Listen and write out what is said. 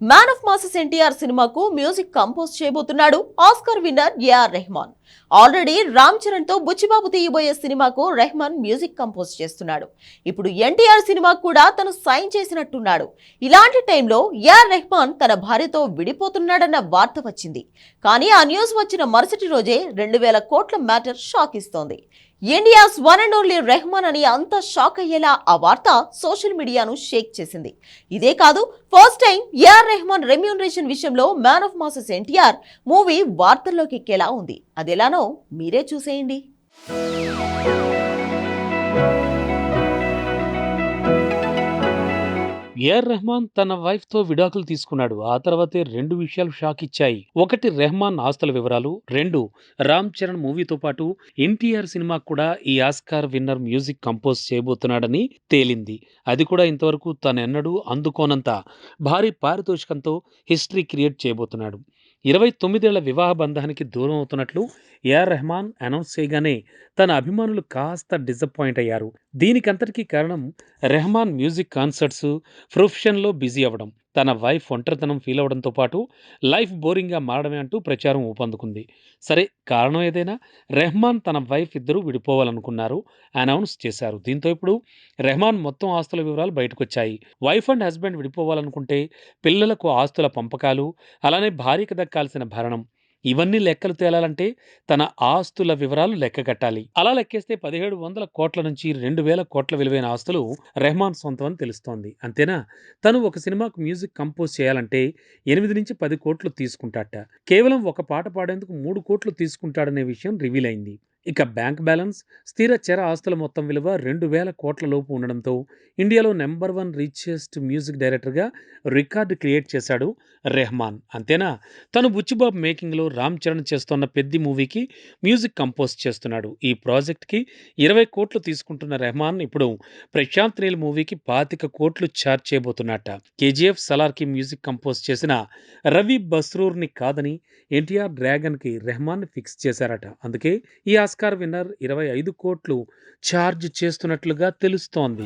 Man of masses NTR సినిమాకు music compose చేయబోతున్నాడు Oscar winner A R Rahman. Already Ram చరణ్తో Buchibabu తీయబోయే సినిమాకు Rahman music compose చేస్తున్నాడు. ఇప్పుడు ఎన్టీఆర్ సినిమాకు కూడా తను సైన్ చేసినట్టున్నాడు. ఇలాంటి టైంలో ఏఆర్ రెహమాన్ తన భార్యతో విడిపోతున్నాడన్న వార్త వచ్చింది. కానీ ఆ న్యూస్ వచ్చిన మరుసటి రోజే రెండు వేల కోట్ల మ్యాటర్ షాక్ ఇస్తోంది. India's one and only Rahman అని అంత షాక్ అయ్యేలా ఆ వార్త సోషల్ మీడియాను షేక్ చేసింది. ఇదే కాదు first time A R Rahman remuneration విషయంలో man of masses NTR movie వార్తల్లోకి ఎక్కేలా ఉంది. అదెలానో మీరే చూసేయండి. ఏఆర్ రెహమాన్ తన వైఫ్తో విడాకులు తీసుకున్నాడు. ఆ తర్వాతే రెండు విషయాలు షాక్ ఇచ్చాయి. ఒకటి రెహమాన్ ఆస్తుల వివరాలు. రెండు రామ్ చరణ్ మూవీతో పాటు ఎన్టీఆర్ సినిమా కూడా ఈ ఆస్కార్ విన్నర్ మ్యూజిక్ కంపోజ్ చేయబోతున్నాడని తేలింది. అది కూడా ఇంతవరకు తనెన్నడూ అందుకోనంత భారీ పారితోషికంతో హిస్టరీ క్రియేట్ చేయబోతున్నాడు. ఇరవై తొమ్మిదేళ్ళ వివాహ బంధానికి దూరం అవుతున్నట్లు ఏఆర్ రెహమాన్ అనౌన్స్ చేయగానే తన అభిమానులు కాస్త డిసప్పాయింట్ అయ్యారు. దీనికంతటికీ కారణం రెహమాన్ మ్యూజిక్ కాన్సర్ట్స్ ప్రొఫెషన్లో బిజీ అవ్వడం. తన వైఫ్ ఒంటరితనం ఫీల్ అవడంతో పాటు లైఫ్ బోరింగ్గా మారడమే అంటూ ప్రచారం ఊపందుకుంది. సరే కారణం ఏదైనా? రెహమాన్ తన వైఫ్ ఇద్దరూ విడిపోవాలనుకున్నారు. అనౌన్స్ చేశారు. దీంతో ఇప్పుడు రెహమాన్ మొత్తం ఆస్తుల వివరాలు బయటకొచ్చాయి. వైఫ్ అండ్ హస్బెండ్ విడిపోవాలనుకుంటే పిల్లలకు ఆస్తుల పంపకాలు అలానే భార్యకు దక్కాల్సిన భరణం ఇవన్నీ లెక్కలు తేలాలంటే తన ఆస్తుల వివరాలు లెక్క కట్టాలి. అలా లెక్కేస్తే పదిహేడు వందల కోట్ల నుంచి రెండు వేల కోట్ల విలువైన ఆస్తులు రెహమాన్ సొంతం అని తెలుస్తోంది. అంతేనా? తను ఒక సినిమాకు మ్యూజిక్ కంపోజ్ చేయాలంటే ఎనిమిది నుంచి పది కోట్లు తీసుకుంటాట కేవలం ఒక పాట పాడేందుకు మూడు కోట్లు తీసుకుంటాడనే విషయం రివీల్ అయింది. ఇక బ్యాంక్ బ్యాలెన్స్ స్థిర చర ఆస్తుల మొత్తం విలువ రెండు వేల కోట్ల లోపు ఉండడంతో ఇండియాలో నెంబర్ వన్ రిచెస్ట్ మ్యూజిక్ డైరెక్టర్గా రికార్డు క్రియేట్ చేశాడు రెహమాన్. అంతేనా? తను బుచ్చిబాబ్ మేకింగ్లో రామ్ చరణ్ చేస్తున్న పెద్ది మూవీకి మ్యూజిక్ కంపోజ్ చేస్తున్నాడు. ఈ ప్రాజెక్ట్కి ఇరవై కోట్లు తీసుకుంటున్న రెహమాన్ ఇప్పుడు ప్రశాంత్ నీల్ మూవీకి పాతిక కోట్లు ఛార్జ్ చేయబోతున్నట్ట కేజీఎఫ్ సలార్కి మ్యూజిక్ కంపోజ్ చేసిన రవి బస్రూర్ని కాదని ఎన్టీఆర్ డ్రాగన్కి రెహమాన్ ఫిక్స్ చేశారట. అందుకే ఈ ఆస్కార్ విన్నర్ ఇరవై ఐదు కోట్లు ఛార్జ్ చేస్తున్నట్లుగా తెలుస్తోంది.